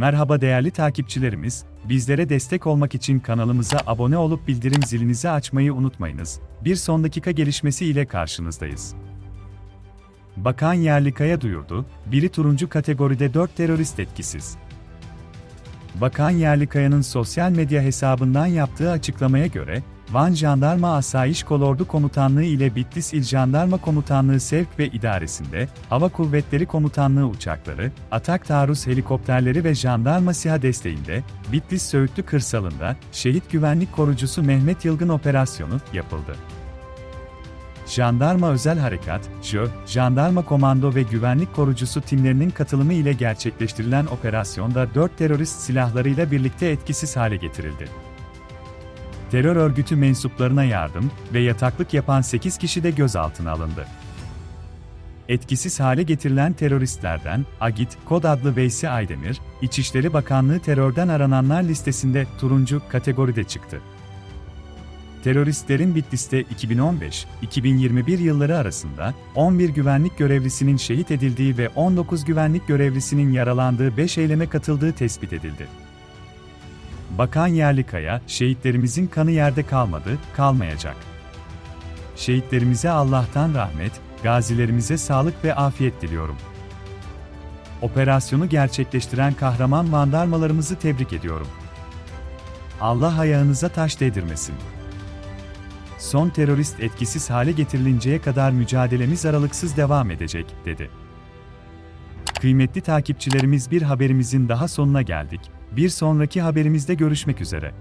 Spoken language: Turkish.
Merhaba değerli takipçilerimiz, bizlere destek olmak için kanalımıza abone olup bildirim zilinizi açmayı unutmayınız. Bir son dakika gelişmesi ile karşınızdayız. Bakan Yerlikaya duyurdu, biri turuncu kategoride 4 terörist etkisiz. Bakan Yerlikaya'nın sosyal medya hesabından yaptığı açıklamaya göre, Van Jandarma Asayiş Kolordu Komutanlığı ile Bitlis İl Jandarma Komutanlığı Sevk ve İdaresinde, Hava Kuvvetleri Komutanlığı uçakları, atak taarruz helikopterleri ve jandarma SİHA desteğinde, Bitlis Söğütlü kırsalında, şehit güvenlik korucusu Mehmet Yılgın operasyonu yapıldı. Jandarma Özel Harekat, JÖ, Jandarma Komando ve Güvenlik Korucusu timlerinin katılımı ile gerçekleştirilen operasyonda 4 terörist silahlarıyla birlikte etkisiz hale getirildi. Terör örgütü mensuplarına yardım ve yataklık yapan 8 kişi de gözaltına alındı. Etkisiz hale getirilen teröristlerden Agit, kod adlı Veysi Aydemir, İçişleri Bakanlığı terörden arananlar listesinde turuncu kategoride çıktı. Teröristlerin Bitlis'te 2015-2021 yılları arasında 11 güvenlik görevlisinin şehit edildiği ve 19 güvenlik görevlisinin yaralandığı 5 eyleme katıldığı tespit edildi. Bakan Yerlikaya, şehitlerimizin kanı yerde kalmadı, kalmayacak. Şehitlerimize Allah'tan rahmet, gazilerimize sağlık ve afiyet diliyorum. Operasyonu gerçekleştiren kahraman vandarmalarımızı tebrik ediyorum. Allah ayağınıza taş değdirmesin. Son terörist etkisiz hale getirilinceye kadar mücadelemiz aralıksız devam edecek, dedi. Kıymetli takipçilerimiz bir haberimizin daha sonuna geldik. Bir sonraki haberimizde görüşmek üzere.